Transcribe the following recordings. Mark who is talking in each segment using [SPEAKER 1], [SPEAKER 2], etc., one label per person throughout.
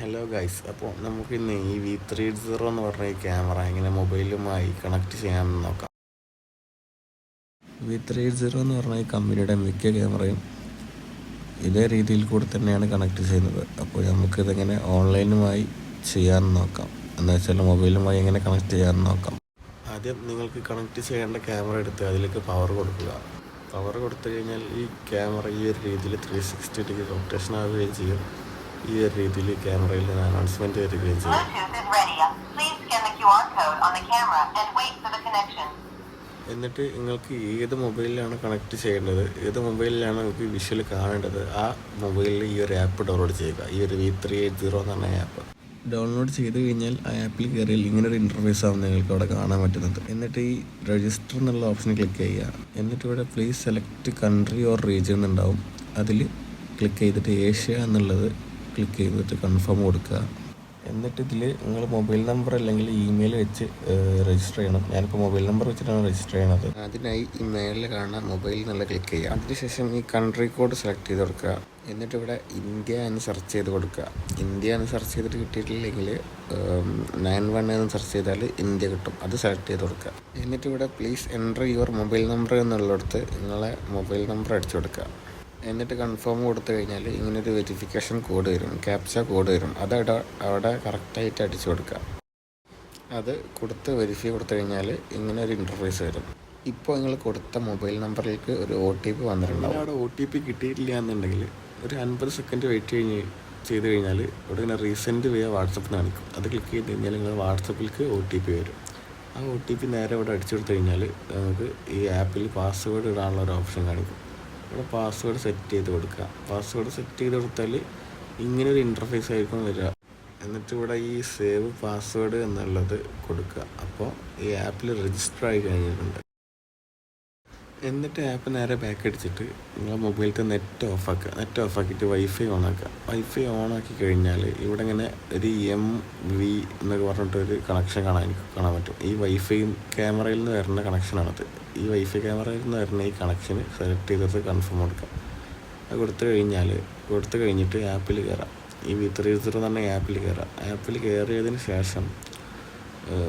[SPEAKER 1] Hello guys അപ്പോൾ നമുക്ക് ഇന്ന് ഈ വി ത്രീ സീറോ എന്ന് പറഞ്ഞ ഈ ക്യാമറ എങ്ങനെ മൊബൈലുമായി കണക്ട് ചെയ്യാമെന്ന് നോക്കാം. വി ത്രീ സീറോ എന്ന് പറഞ്ഞ ഈ കമ്പനിയുടെ മിക്ക ക്യാമറയും ഇതേ രീതിയിൽ കൂടെ തന്നെയാണ് കണക്ട് ചെയ്യുന്നത്. അപ്പോൾ നമുക്കിതെങ്ങനെ ഓൺലൈനുമായി ചെയ്യാമെന്ന് നോക്കാം. എന്ന് വെച്ചാൽ മൊബൈലുമായി എങ്ങനെ കണക്ട് ചെയ്യാമെന്ന് നോക്കാം. ആദ്യം നിങ്ങൾക്ക് കണക്ട് ചെയ്യേണ്ട ക്യാമറ എടുത്ത് അതിലേക്ക് പവർ കൊടുക്കുക. പവർ കൊടുത്തു കഴിഞ്ഞാൽ ഈ ക്യാമറ ഈ ഒരു രീതിയിൽ ത്രീ സിക്സ്റ്റി ഡിഗ്രി റൊട്ടേഷൻ ആവുകയും ചെയ്യും. ഈ ഒരു രീതിയിൽ ക്യാമറയിൽ അനൗൺസ്മെന്റ് അനൗൺസ്മെന്റ് വരികയും ചെയ്യും. എന്നിട്ട് നിങ്ങൾക്ക് ഏത് മൊബൈലിലാണ് കണക്ട് ചെയ്യേണ്ടത് ഏത് മൊബൈലിലാണ് നിങ്ങൾക്ക് വിഷ്വൽ കാണേണ്ടത് ആ മൊബൈലിൽ ഈ ഒരു ആപ്പ് ഡൗൺലോഡ് ചെയ്യുക. ഈ ഒരു വി ത്രീ എയ്റ്റ് സീറോ എന്ന് പറഞ്ഞ ആപ്പ് ഡൗൺലോഡ് ചെയ്ത് കഴിഞ്ഞാൽ ആ ആപ്പിൽ കയറിയാൽ ഇങ്ങനെ ഒരു ഇന്റർഫേസ് ആവും നിങ്ങൾക്ക് അവിടെ കാണാൻ പറ്റുന്നത്. എന്നിട്ട് ഈ രജിസ്റ്റർ എന്നുള്ള ഓപ്ഷൻ ക്ലിക്ക് ചെയ്യുക. എന്നിട്ട് ഇവിടെ please select country or region എന്നുണ്ടാവും അതിൽ ക്ലിക്ക് ചെയ്തിട്ട് ഏഷ്യ എന്നുള്ളത് ക്ലിക്ക് ചെയ്തിട്ട് കൺഫേം കൊടുക്കുക. എന്നിട്ട് ഇതിൽ നിങ്ങൾ മൊബൈൽ നമ്പർ അല്ലെങ്കിൽ ഇമെയിൽ വെച്ച് രജിസ്റ്റർ ചെയ്യണം. ഞാനിപ്പോൾ മൊബൈൽ നമ്പർ വെച്ചിട്ടാണ് രജിസ്റ്റർ ചെയ്യണത്. അതിനായി ഈ മേളിൽ കാണുന്ന മൊബൈൽ എന്നുള്ള ക്ലിക്ക് ചെയ്യുക. അതിനുശേഷം ഈ കൺട്രി കോഡ് സെലക്ട് ചെയ്ത് കൊടുക്കുക. എന്നിട്ട് ഇവിടെ ഇന്ത്യ എന്ന് സെർച്ച് ചെയ്ത് കൊടുക്കുക. ഇന്ത്യ എന്ന് സെർച്ച് ചെയ്തിട്ട് കിട്ടിയിട്ടില്ലെങ്കിൽ നയൻ വൺ എന്ന് സെർച്ച് ചെയ്താൽ ഇന്ത്യ കിട്ടും. അത് സെലക്ട് ചെയ്ത് കൊടുക്കുക. എന്നിട്ട് ഇവിടെ please enter your mobile number എന്നുള്ളിടത്ത് നിങ്ങളെ മൊബൈൽ നമ്പർ അടിച്ചു കൊടുക്കുക. എന്നിട്ട് കൺഫേം കൊടുത്തു കഴിഞ്ഞാൽ ഇങ്ങനൊരു വെരിഫിക്കേഷൻ കോഡ് വരും ക്യാപ്ച കോഡ് വരും. അത് അവിടെ കറക്റ്റായിട്ട് അടിച്ചു കൊടുക്കുക അത് കൊടുത്ത് വെരിഫൈ കൊടുത്തു കഴിഞ്ഞാൽ ഇങ്ങനെ ഒരു ഇന്റർഫേസ് വരും. ഇപ്പോൾ നിങ്ങൾ കൊടുത്ത മൊബൈൽ നമ്പറിലേക്ക് ഒരു ഒ ടി പി വന്നിട്ടുണ്ടാവും. അവിടെ ഒ ടി പി കിട്ടിയിട്ടില്ല എന്നുണ്ടെങ്കിൽ ഒരു അൻപത് സെക്കൻഡ് വെയിറ്റ് കഴിഞ്ഞ് ചെയ്ത് കഴിഞ്ഞാൽ ഇവിടെ ഇങ്ങനെ റീസെന്റ് വേ വാട്സപ്പിൽ കാണിക്കും. അത് ക്ലിക്ക് ചെയ്ത് കഴിഞ്ഞാൽ നിങ്ങൾ വാട്സപ്പിലേക്ക് ഒ ടി പി വരും. ആ ഒ ടി പി നേരെ ഇവിടെ അടിച്ചു കൊടുത്തു കഴിഞ്ഞാൽ നമുക്ക് ഈ ആപ്പിൽ പാസ്വേഡ് ഇടാനുള്ള ഒരു ഓപ്ഷൻ കാണിക്കും. ഇവിടെ പാസ്വേഡ് സെറ്റ് ചെയ്ത് കൊടുക്കുക. പാസ്വേഡ് സെറ്റ് ചെയ്ത് കൊടുത്താൽ ഇങ്ങനെ ഒരു ഇന്റർഫേസ് ആയിരിക്കും വരിക. എന്നിട്ട് ഇവിടെ ഈ സേവ് പാസ്വേഡ് എന്നുള്ളത് കൊടുക്കുക. അപ്പോൾ ഈ ആപ്പിൽ രജിസ്റ്റർ ആയി കഴിഞ്ഞിട്ടുണ്ട്. എന്നിട്ട് ആപ്പ് നേരെ ബാക്ക് അടിച്ചിട്ട് നിങ്ങളെ മൊബൈലത്തെ നെറ്റ് ഓഫാക്കുക നെറ്റ് ഓഫാക്കിയിട്ട് വൈഫൈ ഓണാക്കുക വൈഫൈ ഓണാക്കി കഴിഞ്ഞാൽ ഇവിടെ ഇങ്ങനെ ഒരു എം വി എന്നൊക്കെ പറഞ്ഞിട്ട് ഒരു കണക്ഷൻ കാണാൻ കാണാൻ പറ്റും. ഈ വൈഫൈയും ക്യാമറയിൽ നിന്ന് വരുന്ന കണക്ഷനാണത് ഈ വൈഫൈ ക്യാമറയിൽ നിന്ന് വരുന്ന ഈ കണക്ഷൻ സെലക്ട് ചെയ്തിട്ട് കൺഫേം കൊടുക്കാം അത് കൊടുത്തു കഴിഞ്ഞാൽ കൊടുത്തു കഴിഞ്ഞിട്ട് ആപ്പിൽ കയറാം ഈ വി ത്രീ സീറോ എന്ന് പറഞ്ഞ ആപ്പിൽ കയറാം ആപ്പിൽ കയറിയതിന് ശേഷം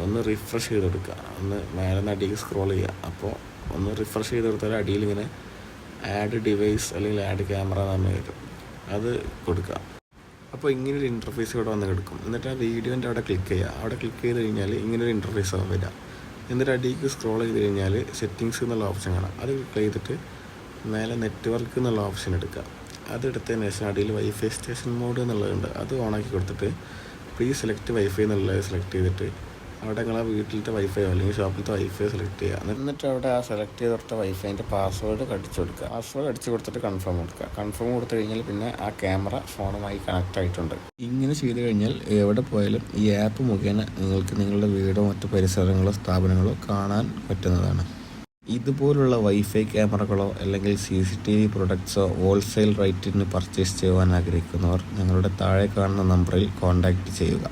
[SPEAKER 1] ഒന്ന് റിഫ്രഷ് ചെയ്ത് കൊടുക്കുക ഒന്ന് മേലെ നടിക്ക് സ്ക്രോൾ ചെയ്യുക. അപ്പോൾ ഒന്ന് റിഫ്രഷ് ചെയ്ത് കൊടുത്താൽ അടിയിൽ ഇങ്ങനെ ആഡ് ഡിവൈസ് അല്ലെങ്കിൽ ആഡ് ക്യാമറ എന്ന് പറഞ്ഞു അത് കൊടുക്കുക. അപ്പോൾ ഇങ്ങനെ ഒരു ഇന്റർഫേസ് ഇവിടെ വന്ന് കിടക്കും. എന്നിട്ട് ആ വീഡിയോന്റെ അവിടെ ക്ലിക്ക് ചെയ്യുക. അവിടെ ക്ലിക്ക് ചെയ്ത് കഴിഞ്ഞാൽ ഇങ്ങനെ ഒരു ഇന്റർഫേസ് ആവും വരിക. എന്നിട്ട് അടിക്ക് സ്ക്രോൾ ചെയ്ത് കഴിഞ്ഞാൽ സെറ്റിങ്സ് എന്നുള്ള ഓപ്ഷൻ കാണാം. അത് ക്ലിക്ക് ചെയ്തിട്ട് മേലെ നെറ്റ്വർക്ക് എന്നുള്ള ഓപ്ഷൻ എടുക്കുക. അതെടുത്തതിന് ശേഷം അടിയിൽ വൈഫൈ സ്റ്റേഷൻ മോഡ് എന്നുള്ളതുണ്ട്. അത് ഓണാക്കി കൊടുത്തിട്ട് പ്ലീസ് സെലക്ട് വൈഫൈ എന്നുള്ളത് സെലക്ട് ചെയ്തിട്ട് അവിടെ നിങ്ങളെ വീട്ടിലത്തെ വൈഫൈ അല്ലെങ്കിൽ ഷോപ്പിലത്തെ വൈഫൈ സെലക്ട് ചെയ്യുക എന്നിട്ട് അവിടെ ആ സെലക്ട് ചെയ്ത് കൊടുത്ത വൈഫൈന്റെ പാസ്വേഡ് അടിച്ചു കൊടുക്കുക. പാസ്വേഡ് അടിച്ചു കൊടുത്തിട്ട് കൺഫേം കൊടുക്കുക. കൺഫേം കൊടുത്തു കഴിഞ്ഞാൽ പിന്നെ ആ ക്യാമറ ഫോണുമായി കണക്ട് ആയിട്ടുണ്ട്. ഇങ്ങനെ ചെയ്ത് കഴിഞ്ഞാൽ എവിടെ പോയാലും ഈ ആപ്പ് മുഖേന നിങ്ങൾക്ക് നിങ്ങളുടെ വീടോ മറ്റ് പരിസരങ്ങളോ സ്ഥാപനങ്ങളോ കാണാൻ പറ്റുന്നതാണ്. ഇതുപോലുള്ള വൈഫൈ ക്യാമറകളോ അല്ലെങ്കിൽ സി സി ടി വി പ്രൊഡക്ട്സോ ഹോൾസെയിൽ റേറ്റിന് പർച്ചേസ് ചെയ്യുവാൻ ആഗ്രഹിക്കുന്നവർ ഞങ്ങളുടെ താഴെ കാണുന്ന നമ്പറിൽ കോൺടാക്റ്റ് ചെയ്യുക.